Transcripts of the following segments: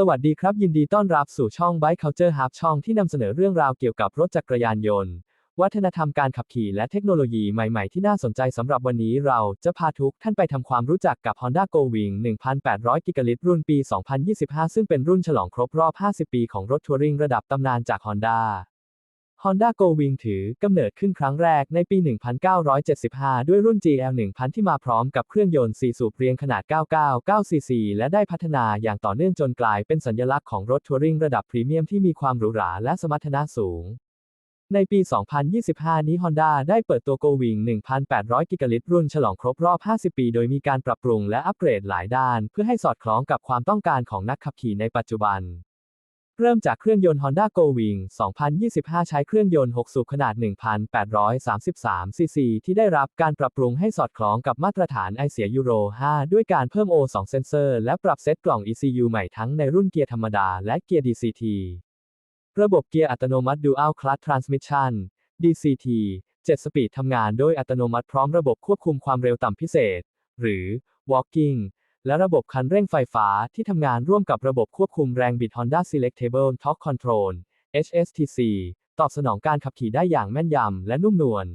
สวัสดีครับ ยินดีต้อนรับสู่ช่อง Bike Culture Hub ช่องที่นำเสนอเรื่องราวเกี่ยวกับรถจักรยานยนต์ วัฒนธรรมการขับขี่และเทคโนโลยีใหม่ๆ ที่น่าสนใจสำหรับวันนี้เราจะพาทุกท่านไปทำความรู้จักกับ Honda Go Wing 1,800 กิกะลิตรรุ่นปี 2025 ซึ่งเป็นรุ่นฉลองครบรอบ 50 ปีของรถทัวริงระดับตำนานจาก Honda Honda Go Wing ถือกำเนิดขึ้นครั้งแรกในปี 1975 ด้วยรุ่น GL 1000 ที่มาพร้อมกับเครื่องยนต์ 4 สูบเรียงขนาด 999 cc และได้พัฒนาอย่างต่อเนื่องจนกลายเป็นสัญลักษณ์ของรถทัวริงระดับพรีเมียมที่มีความหรูหราและสมรรถนะสูง ในปี 2025 นี้ Honda ได้เปิดตัว Go Wing 1,800 กิกะลิตรรุ่นฉลองครบรอบ 50 ปี โดยมีการปรับปรุงและอัปเกรดหลายด้าน เพื่อให้สอดคล้องกับความต้องการของนักขับขี่ในปัจจุบัน เริ่มจากเครื่องยนต์ Honda Go Wing 2025 ใช้เครื่องยนต์ 6 สูบขนาด 1,833 ซีซี ที่ได้รับการปรับปรุงให้สอดคล้องกับมาตรฐานไอเสียยูโร 5 ด้วยการเพิ่ม O2 เซนเซอร์ และปรับเซตกล่อง ECU ใหม่ทั้งในรุ่นเกียร์ธรรมดาและเกียร์ DCT ระบบเกียร์อัตโนมัติ Dual Clutch Transmission DCT 7 สปีดทำงานโดยอัตโนมัติพร้อมระบบควบคุมความเร็วต่ำพิเศษ หรือ Walking และระบบคันเร่งไฟฟ้าที่ทำงานร่วมกับระบบควบคุมแรงบิด Honda Selectable Torque Control HSTC ตอบสนองการขับขี่ได้อย่างแม่นยำและนุ่มนวล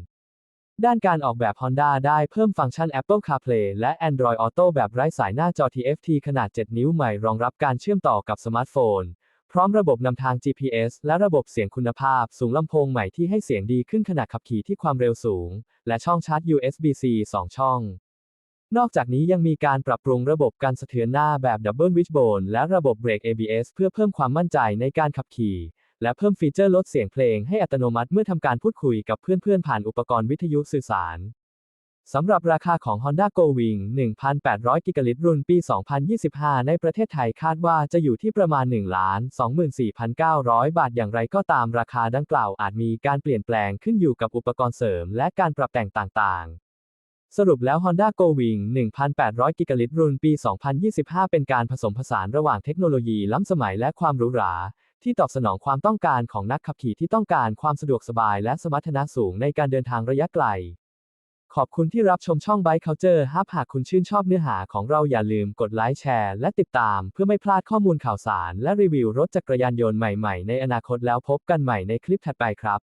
ด้านการออกแบบ Honda ได้เพิ่มฟังก์ชัน Apple CarPlay และ Android Auto แบบไร้สายหน้าจอ TFT ขนาด 7 นิ้วใหม่รองรับการเชื่อมต่อกับสมาร์ทโฟน พร้อมระบบนำทาง GPS และระบบเสียงคุณภาพ สูงลำโพงใหม่ที่ให้เสียงดีขึ้นขณะขับขี่ที่ความเร็วสูง และช่องชาร์จ USB-C 2 ช่อง นอกจากนี้ยังมีการปรับปรุงระบบการสะเทือนหน้าแบบ Double Wishbone และระบบเบรก ABS เพื่อเพิ่มความมั่นใจในการขับขี่ และเพิ่มฟีเจอร์ลดเสียงเพลงให้อัตโนมัติเมื่อทำการพูดคุยกับเพื่อนๆ ผ่านอุปกรณ์วิทยุสื่อสารสำหรับราคาของ Honda Go Wing 1,800 กิกะลิตรรุ่นปี 2025 ในประเทศไทยคาดว่าจะอยู่ที่ประมาณ 1,24,900 บาทอย่างไรก็ตามราคาดังกล่าวอาจมีการเปลี่ยนแปลงขึ้นอยู่กับอุปกรณ์เสริม และการปรับแต่งต่างๆ สรุปแล้ว Honda Go Wing 1,800 กิกะลิตรรุ่นปี 2025 เป็นการผสมผสานระหว่างเทคโนโลยีล้ำสมัยและความหรูหรา ที่ตอบสนองความต้องการของนักขับขี่ที่ต้องการความสะดวกสบายและสมรรถนะสูงในการเดินทางระยะไกล ขอบคุณที่รับชมช่อง Bike Culture หากหากคุณชื่นชอบเนื้อหาของเราอย่าลืมกดไลค์แชร์และติดตามเพื่อไม่พลาดข้อมูลข่าวสาร และรีวิวรถจักรยานยนต์ใหม่ๆ ในอนาคตแล้วพบกันใหม่ในคลิปถัดไปครับ